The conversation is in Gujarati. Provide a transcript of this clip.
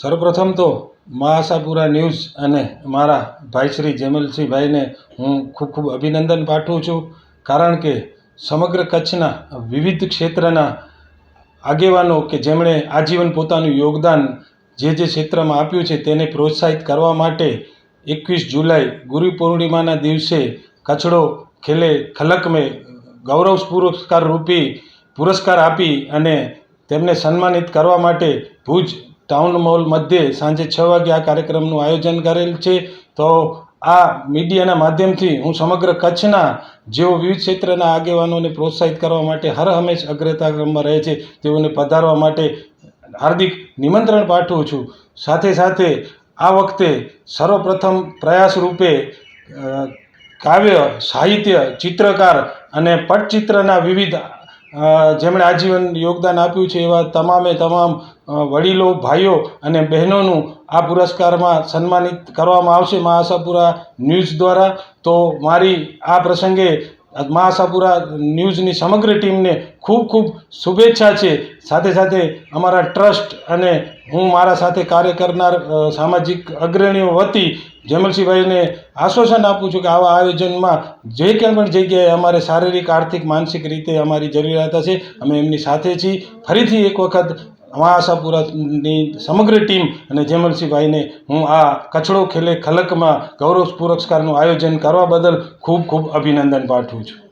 સર્વપ્રથમ તો મહાસાપુરા ન્યૂઝ અને મારા ભાઈ શ્રી જેમલસિંહભાઈને હું ખૂબ ખૂબ અભિનંદન પાઠવું છું, કારણ કે સમગ્ર કચ્છના વિવિધ ક્ષેત્રના આગેવાનો કે જેમણે આજીવન પોતાનું યોગદાન જે જે ક્ષેત્રમાં આપ્યું છે તેને પ્રોત્સાહિત કરવા માટે એકવીસ જુલાઈ ગુરુ પૂર્ણિમાના દિવસે કચડો ખેલે ખલક મેં ગૌરવ પુરસ્કાર રૂપી પુરસ્કાર આપી અને તેમને સન્માનિત કરવા માટે ભુજ ટાઉન મોલ મધ્યે સાંજે છ વાગે આ કાર્યક્રમનું આયોજન કરેલ છે. તો આ મીડિયાના માધ્યમથી હું સમગ્ર કચ્છના જેઓ વિવિધ ક્ષેત્રના આગેવાનોને પ્રોત્સાહિત કરવા માટે હર હંમેશ અગ્રતાક્રમમાં રહે છે, તેઓને પધારવા માટે હાર્દિક નિમંત્રણ પાઠવું છું. સાથે સાથે આ વખતે સર્વપ્રથમ પ્રયાસ રૂપે કાવ્ય, સાહિત્ય, ચિત્રકાર અને પટચિત્રના વિવિધ જેમણે આજીવન યોગદાન આપ્યું છે એવા તમામે તમામ વડીલો, ભાઈઓ અને બહેનોનું આ પુરસ્કારમાં સન્માનિત કરવામાં આવશે મા ન્યૂઝ દ્વારા. તો મારી આ પ્રસંગે મા આશાપુરા ન્યૂઝની સમગ્ર ટીમને ખૂબ ખૂબ શુભેચ્છા છે. સાથે સાથે અમારા ટ્રસ્ટ અને હું મારા સાથે કાર્ય કરનાર સામાજિક અગ્રણીઓ વતી જમલસિંહભાઈને આશ્વાસન આપું છું કે આવા આયોજનમાં જે કંઈ પણ જગ્યાએ અમારે શારીરિક, આર્થિક, માનસિક રીતે અમારી જરૂરિયાત હશે, અમે એમની સાથે છીએ. ફરીથી એક વખત મા સમગ્ર ટીમ અને જેમલસિંહભાઈને હું આ કચડો ખેલે ખલકમાં ગૌરવ પુરસ્કારનું આયોજન કરવા બદલ ખૂબ ખૂબ અભિનંદન પાઠવું છું.